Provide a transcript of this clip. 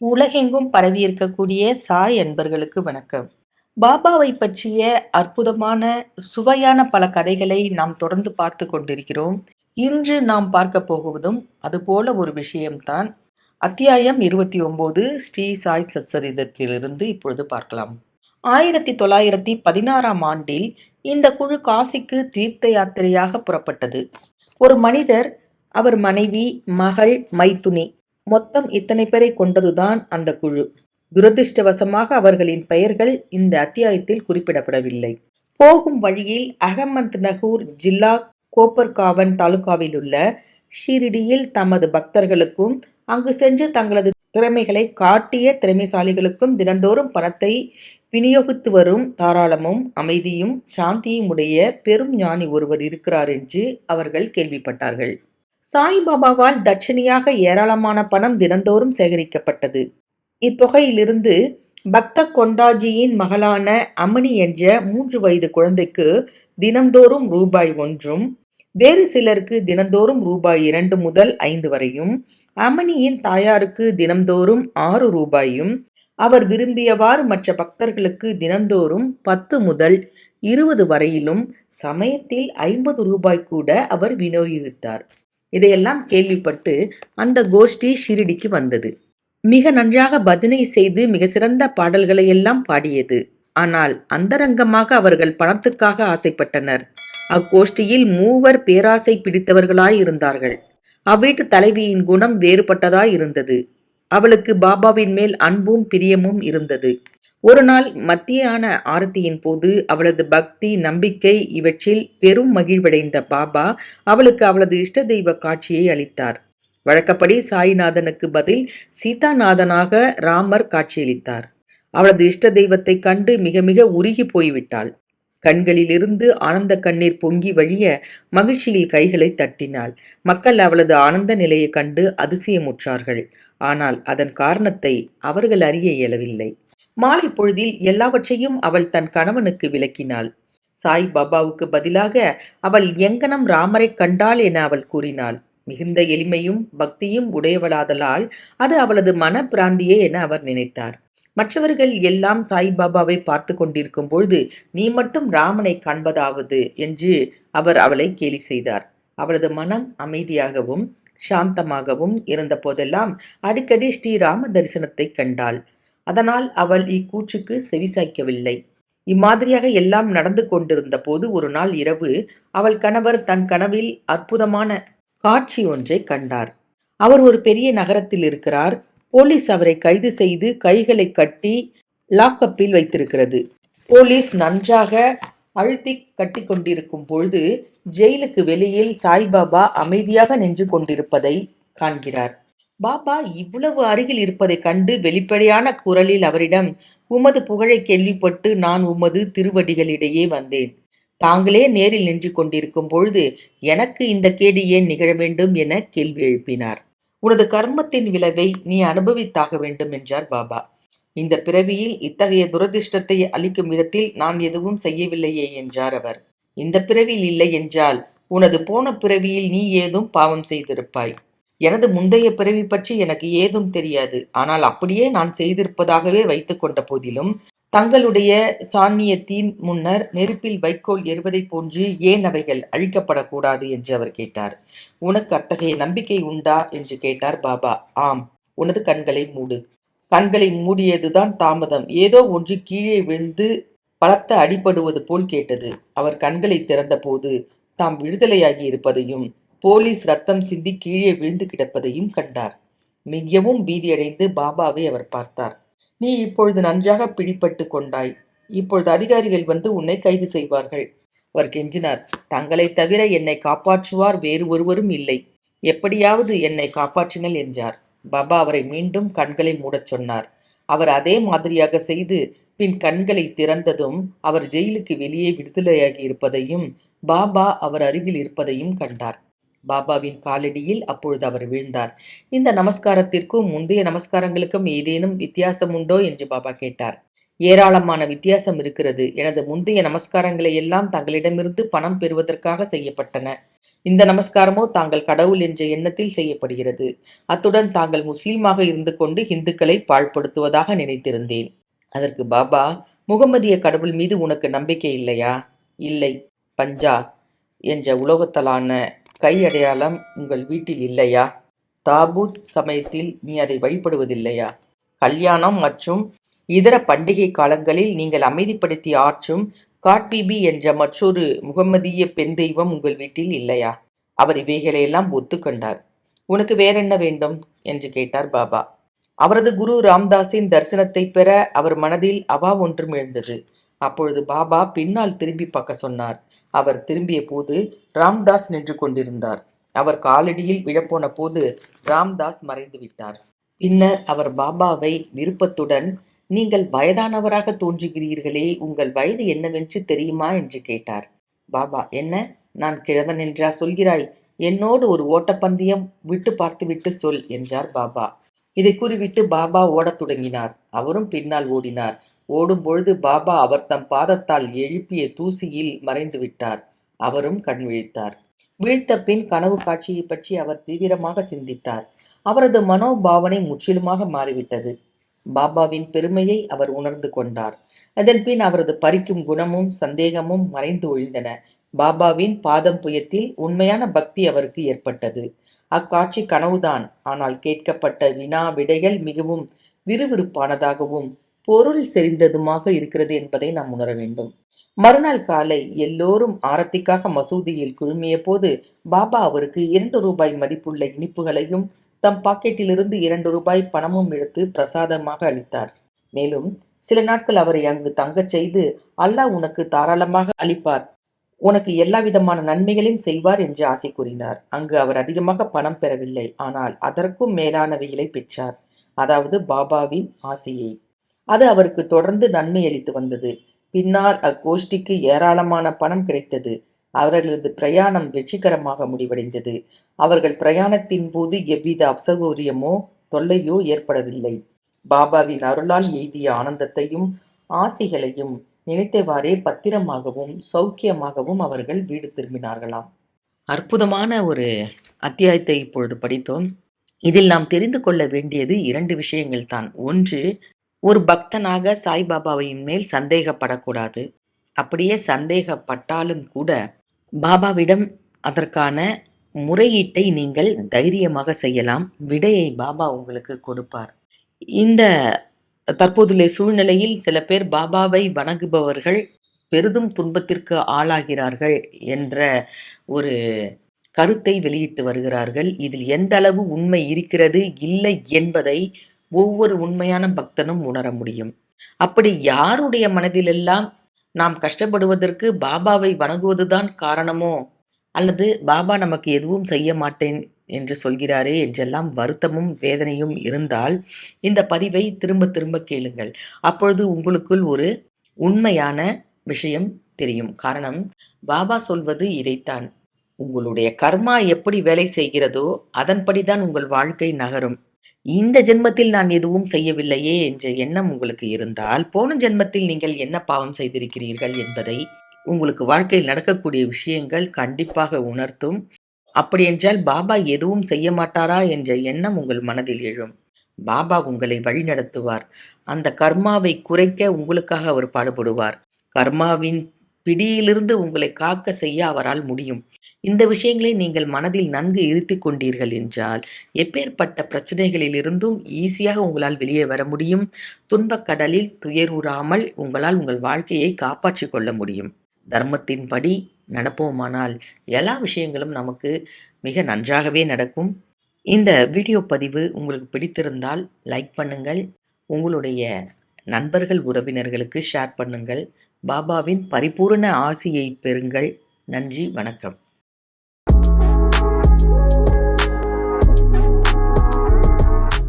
உலகெங்கும் பரவியிருக்கக்கூடிய சாய் அன்பர்களுக்கு வணக்கம். பாபாவை பற்றிய அற்புதமான சுவையான பல கதைகளை நாம் தொடர்ந்து பார்த்து கொண்டிருக்கிறோம். இன்று நாம் பார்க்க போகுவதும் அதுபோல ஒரு விஷயம்தான். அத்தியாயம் இருபத்தி ஒன்பது ஸ்ரீ சாய் சச்சரிதத்திலிருந்து இப்பொழுது பார்க்கலாம். ஆயிரத்தி தொள்ளாயிரத்தி பதினாறாம் ஆண்டில் இந்த குழு காசிக்கு தீர்த்த யாத்திரையாக புறப்பட்டது. ஒரு மனிதர் அவர் மனைவி மகள் மைத்துனி மொத்தம் இத்தனை பேரை கொண்டதுதான் அந்த குழு. துரதிருஷ்டவசமாக அவர்களின் பெயர்கள் இந்த அத்தியாயத்தில் குறிப்பிடப்படவில்லை. போகும் வழியில் அகமத் நகூர் ஜில்லா கோப்பர்காவன் தாலுகாவில் உள்ள ஷீரிடியில் தமது பக்தர்களுக்கும் அங்கு சென்று தங்களது திறமைகளை காட்டிய திறமைசாலிகளுக்கும் தினந்தோறும் பணத்தை விநியோகித்து வரும் தாராளமும் அமைதியும் சாந்தியும் உடைய பெரும் ஞானி ஒருவர் இருக்கிறார் என்று அவர்கள் கேள்விப்பட்டார்கள். சாய்பாபாவால் தட்சணியாக ஏராளமான பணம் தினந்தோறும் சேகரிக்கப்பட்டது. இத்தொகையிலிருந்து பக்த கொண்டாஜியின் மகளான அமணி என்ற மூன்று வயது குழந்தைக்கு தினந்தோறும் ரூபாய் ஒன்றும் வேறு சிலருக்கு தினந்தோறும் ரூபாய் இரண்டு முதல் ஐந்து வரையும் அமணியின் தாயாருக்கு தினந்தோறும் ஆறு ரூபாயும் அவர் விரும்பியவாறு மற்ற பக்தர்களுக்கு தினந்தோறும் பத்து முதல் இருபது வரையிலும் சமயத்தில் ஐம்பது ரூபாய் கூட அவர் விநியோகித்தார். இதையெல்லாம் கேள்விப்பட்டு அந்த கோஷ்டி ஷிரிடிக்கு வந்தது. மிக நன்றாக பஜனை செய்து மிக சிறந்த பாடல்களை எல்லாம் பாடியது. ஆனால் அந்தரங்கமாக அவர்கள் பணத்துக்காக ஆசைப்பட்டனர். அக்கோஷ்டியில் மூவர் பேராசை பிடித்தவர்களாய் இருந்தார்கள். அவ்வீட்டு தலைவியின் குணம் வேறுபட்டதாய் இருந்தது. அவளுக்கு பாபாவின் மேல் அன்பும் பிரியமும் இருந்தது. ஒரு நாள் மத்தியான ஆரத்தியின் போது அவளது பக்தி நம்பிக்கை இவற்றில் பெரும் மகிழ்வடைந்த பாபா அவளுக்கு அவளது இஷ்ட தெய்வ காட்சியை அளித்தார். வழக்கப்படி சாய்நாதனுக்கு பதில் சீதாநாதனாக ராமர் காட்சியளித்தார். அவளது இஷ்ட தெய்வத்தை கண்டு மிக மிக உருகி போய்விட்டாள். கண்களிலிருந்து ஆனந்த கண்ணீர் பொங்கி வழிய மகிழ்ச்சியில் கைகளை தட்டினாள். மக்கள் அவளது ஆனந்த நிலையை கண்டு அதிசயமுற்றார்கள். ஆனால் அதன் காரணத்தை அவர்கள் அறிய இயலவில்லை. மாலை பொழுதில் எல்லாவற்றையும் அவள் தன் கணவனுக்கு விளக்கினாள். சாய் பாபாவுக்கு பதிலாக அவள் எங்கனம் ராமரை கண்டாள் என அவள் கூறினாள். மிகுந்த எளிமையும் பக்தியும் உடையவளாதலால் அது அவளது மன பிராந்தியே என அவர் நினைத்தார். மற்றவர்கள் எல்லாம் சாய்பாபாவை பார்த்து கொண்டிருக்கும் பொழுது நீ மட்டும் ராமனை காண்பதாவது என்று அவர் அவளை கேலி செய்தார். அவளது மனம் அமைதியாகவும் சாந்தமாகவும் இருந்த போதெல்லாம் அடிக்கடி ஸ்ரீராம தரிசனத்தை கண்டாள். அதனால் அவள் இக்கூற்றுக்கு செவிசாய்க்கவில்லை. இம்மாதிரியாக எல்லாம் நடந்து கொண்டிருந்த போது ஒரு நாள் இரவு அவள் கணவர் தன் கனவில் அற்புதமான காட்சி ஒன்றை கண்டார். அவர் ஒரு பெரிய நகரத்தில் இருக்கிறார். போலீஸ் அவரை கைது செய்து கைகளை கட்டி லாக்கப்பில் வைத்திருக்கிறது. போலீஸ் நன்றாக அழுத்தி கட்டி கொண்டிருக்கும் பொழுது ஜெயிலுக்கு வெளியில் சாய்பாபா அமைதியாக நின்று கொண்டிருப்பதை காண்கிறார். பாபா இவ்வளவு அருகில் இருப்பதைக் கண்டு வெளிப்படையான குரலில் அவரிடம் உமது புகழை கேள்விப்பட்டு நான் உமது திருவடிகளிடையே வந்தேன். தாங்களே நேரில் நின்று கொண்டிருக்கும் பொழுது எனக்கு இந்த கேடு ஏன் நிகழ வேண்டும் என கேள்வி எழுப்பினார். உனது கர்மத்தின் விளைவை நீ அனுபவித்தாக வேண்டும் என்றார் பாபா. இந்த பிறவியில் இத்தகைய துரதிர்ஷ்டத்தை அளிக்கும் விதத்தில் நான் எதுவும் செய்யவில்லையே என்றார் அவர். இந்த பிறவியில் இல்லை என்றால் உனது போன பிறவியில் நீ ஏதும் பாவம் செய்திருப்பாய். எனது முந்தைய பிறவி பற்றி எனக்கு ஏதும் தெரியாது. ஆனால் அப்படியே நான் செய்திருப்பதாகவே வைத்துக்கொண்ட போதிலும் தங்களுடைய சாநியத்தின் முன்னர் நெருப்பில் வைக்கோல் எறுவதை போன்று ஏன் அவைகள் அழிக்கப்படக்கூடாது என்று அவர் கேட்டார். உனக்கு அத்தகைய நம்பிக்கை உண்டா? என்று கேட்டார் பாபா. ஆம் உனது கண்களை மூடு. கண்களை மூடியதுதான் தாமதம். ஏதோ ஒன்று கீழே விழுந்து பலத்த அடிபடுவது போல் கேட்டது. அவர் கண்களை திறந்தபோது தாம் விடுதலையாகி இருப்பதையும் போலீஸ் ரத்தம் சிந்தி கீழே விழுந்து கிடப்பதையும் கண்டார். மிகவும் பீதியடைந்து பாபாவை அவர் பார்த்தார். நீ இப்பொழுது நன்றாக பிடிப்பட்டு கொண்டாய். இப்பொழுது அதிகாரிகள் வந்து உன்னை கைது செய்வார்கள். அவர் கெஞ்சினார். தங்களை தவிர என்னை காப்பாற்றுவார் வேறு ஒருவரும் இல்லை. எப்படியாவது என்னை காப்பாற்றினல் என்றார். பாபா அவரை மீண்டும் கண்களை மூடச் சொன்னார். அவர் அதே மாதிரியாக செய்து பின் கண்களை திறந்ததும் அவர் ஜெயிலுக்கு வெளியே விடுதலையாகி இருப்பதையும் பாபா அவர் அருகில் இருப்பதையும் கண்டார். பாபாவின் காலடியில் அப்பொழுது அவர் வீழ்ந்தார். இந்த நமஸ்காரத்திற்கும் முந்தைய நமஸ்காரங்களுக்கும் ஏதேனும் வித்தியாசம் உண்டோ என்று பாபா கேட்டார். ஏராளமான வித்தியாசம் இருக்கிறது. எனது முந்தைய நமஸ்காரங்களை எல்லாம் தங்களிடமிருந்து பணம் பெறுவதற்காக செய்யப்பட்டன. இந்த நமஸ்காரமோ தாங்கள் கடவுள் என்ற எண்ணத்தில் செய்யப்படுகிறது. அத்துடன் தாங்கள் முஸ்லீமாக இருந்து கொண்டு இந்துக்களை பாழ்படுத்துவதாக நினைத்திருந்தேன். அதற்கு பாபா முகமதிய கடவுள் மீது உனக்கு நம்பிக்கை இல்லையா? இல்லை பஞ்சா என்ற உலோகத்தலான கை அடையாளம் உங்கள் வீட்டில் இல்லையா? தாபூத் சமயத்தில் நீ அதை வழிபடுவதில்லையா? கல்யாணம் மற்றும் இதர பண்டிகை காலங்களில் நீங்கள் அமைதிப்படுத்தி ஆற்றும் காட்பிபி என்ற மற்றொரு முகமதிய பெண் தெய்வம் உங்கள் வீட்டில் இல்லையா? அவர் இவைகளையெல்லாம் ஒத்துக்கொண்டார். உனக்கு வேறென்ன வேண்டும்? என்று கேட்டார் பாபா. அவரது குரு ராம்தாஸின் தரிசனத்தை பெற அவர் மனதில் அவா ஒன்றும் எழுந்தது. அப்பொழுது பாபா பின்னால் திரும்பி பார்க்க சொன்னார். அவர் திரும்பிய போது ராம்தாஸ் நின்று கொண்டிருந்தார். அவர் காலடியில் விழப்போன போது ராம்தாஸ் மறைந்து விட்டார். பின்னர் அவர் பாபாவை விருப்பத்துடன் நீங்கள் வயதானவராக தோன்றுகிறீர்களே உங்கள் வயது என்னவென்று தெரியுமா? என்று கேட்டார். பாபா என்ன? நான் கிழவன் என்றா சொல்கிறாய்? என்னோடு ஒரு ஓட்டப்பந்தயம் விட்டு பார்த்துவிட்டு சொல் என்றார் பாபா. இதை கூறிவிட்டு பாபா ஓடத் தொடங்கினார். அவரும் பின்னால் ஓடினார். ஓடும்பொழுது பாபா அவர் தம் பாதத்தால் எழுப்பிய தூசியில் மறைந்து விட்டார். அவரும் கண் விழித்தார். வீழ்த்த பின் கனவு காட்சியை பற்றி அவர் தீவிரமாக சிந்தித்தார். அவரது மனோபாவனை முற்றிலுமாக மாறிவிட்டது. பாபாவின் பெருமையை அவர் உணர்ந்து கொண்டார். அதன் பின் அவரது பறிக்கும் குணமும் சந்தேகமும் மறைந்து ஒழிந்தன. பாபாவின் பாதம் புயத்தில் உண்மையான பக்தி அவருக்கு ஏற்பட்டது. அக்காட்சி கனவுதான். ஆனால் கேட்கப்பட்ட வினா விடைகள் மிகவும் விறுவிறுப்பானதாகவும் பொருள் செறிந்ததுமாக இருக்கிறது என்பதை நாம் உணர வேண்டும். மறுநாள் காலை எல்லோரும் ஆரத்திக்காக மசூதியில் குழுமிய போது பாபா அவருக்கு இரண்டு ரூபாய் மதிப்புள்ள இனிப்புகளையும் தம் பாக்கெட்டிலிருந்து இரண்டு ரூபாய் பணமும் எடுத்து பிரசாதமாக அளித்தார். மேலும் சில நாட்கள் அவரை அங்கு தங்கச் செய்து அல்லாஹ் உனக்கு தாராளமாக அளிப்பார். உனக்கு எல்லா விதமான நன்மைகளையும் செய்வார் என்று ஆசை கூறினார். அங்கு அவர் அதிகமாக பணம் பெறவில்லை. ஆனால் அதற்கும் மேலானவைகளை பெற்றார். அதாவது பாபாவின் ஆசையை. அது அவருக்கு தொடர்ந்து நன்மை அளித்து வந்தது. பின்னால் அக்கோஷ்டிக்கு ஏராளமான பணம் கிடைத்தது. அவர்களது பிரயாணம் வெற்றிகரமாக முடிவடைந்தது. அவர்கள் பிரயாணத்தின் போது எவ்வித அப்சகோரியமோ தொல்லையோ ஏற்படவில்லை. பாபாவின் அருளால் எய்திய ஆனந்தத்தையும் ஆசிகளையும் நினைத்தவாறே பத்திரமாகவும் சௌக்கியமாகவும் அவர்கள் வீடு திரும்பினார்களாம். அற்புதமான ஒரு அத்தியாயத்தை இப்பொழுது படித்தோம். இதில் நாம் தெரிந்து கொள்ள வேண்டியது இரண்டு விஷயங்கள் தான் ஒன்று ஒரு பக்தனாக சாய்பாபாவின் மேல் சந்தேகப்படக்கூடாது. அப்படியே சந்தேகப்பட்டாலும் கூட பாபாவிடம் அதற்கான முறையீட்டை நீங்கள் தைரியமாக செய்யலாம். விடையை பாபா உங்களுக்கு கொடுப்பார். இந்த தற்போதுள்ள சூழ்நிலையில் சில பேர் பாபாவை வணங்குபவர்கள் பெரிதும் துன்பத்திற்கு ஆளாகிறார்கள் என்ற ஒரு கருத்தை வெளியிட்டு வருகிறார்கள். இதில் எந்த அளவு உண்மை இருக்கிறது இல்லை என்பதை ஒவ்வொரு உண்மையான பக்தனும் உணர முடியும். அப்படி யாருடைய மனதிலெல்லாம் நாம் கஷ்டப்படுவதற்கு பாபாவை வணங்குவதுதான் காரணமோ? அல்லது பாபா நமக்கு எதுவும் செய்ய மாட்டேன் என்று சொல்கிறாரே என்றெல்லாம் வருத்தமும் வேதனையும் இருந்தால் இந்த பதிவை திரும்ப திரும்ப கேளுங்கள். அப்பொழுது உங்களுக்குள் ஒரு உண்மையான விஷயம் தெரியும். காரணம் பாபா சொல்வது இதைத்தான். உங்களுடைய கர்மா எப்படி வேலை செய்கிறதோ அதன்படிதான் உங்கள் வாழ்க்கை நகரும். இந்த ஜென்மத்தில் நான் எதுவும் செய்யவில்லையே என்ற எண்ணம் உங்களுக்கு இருந்தால் போன ஜென்மத்தில் நீங்கள் என்ன பாவம் செய்திருக்கிறீர்கள் என்பதை உங்களுக்கு வாழ்க்கையில் நடக்கக்கூடிய விஷயங்கள் கண்டிப்பாக உணர்த்தும். அப்படியென்றால் பாபா எதுவும் செய்ய மாட்டாரா என்ற எண்ணம் உங்கள் மனதில் எழும். பாபா உங்களை வழிநடத்துவார் அந்த கர்மாவை குறைக்க உங்களுக்காக அவர் பாடுபடுவார். கர்மாவின் பிடியிலிருந்து உங்களை காக்க செய்ய அவரால் முடியும். இந்த விஷயங்களை நீங்கள் மனதில் நன்கு இருத்தி கொண்டீர்கள் என்றால் எப்பேற்பட்ட பிரச்சனைகளிலிருந்தும் ஈஸியாக உங்களால் வெளியே வர முடியும். துன்பக் கடலில் துயருறாமல் உங்களால் உங்கள் வாழ்க்கையை காப்பாற்றிக் கொள்ள முடியும். தர்மத்தின்படி நடப்போமானால் எல்லா விஷயங்களும் நமக்கு மிக நன்றாகவே நடக்கும். இந்த வீடியோ பதிவு உங்களுக்கு பிடித்திருந்தால் லைக் பண்ணுங்கள். உங்களுடைய நண்பர்கள் உறவினர்களுக்கு ஷேர் பண்ணுங்கள். பாபாவின் பரிபூரண ஆசியை பெறுங்கள். நன்றி வணக்கம்.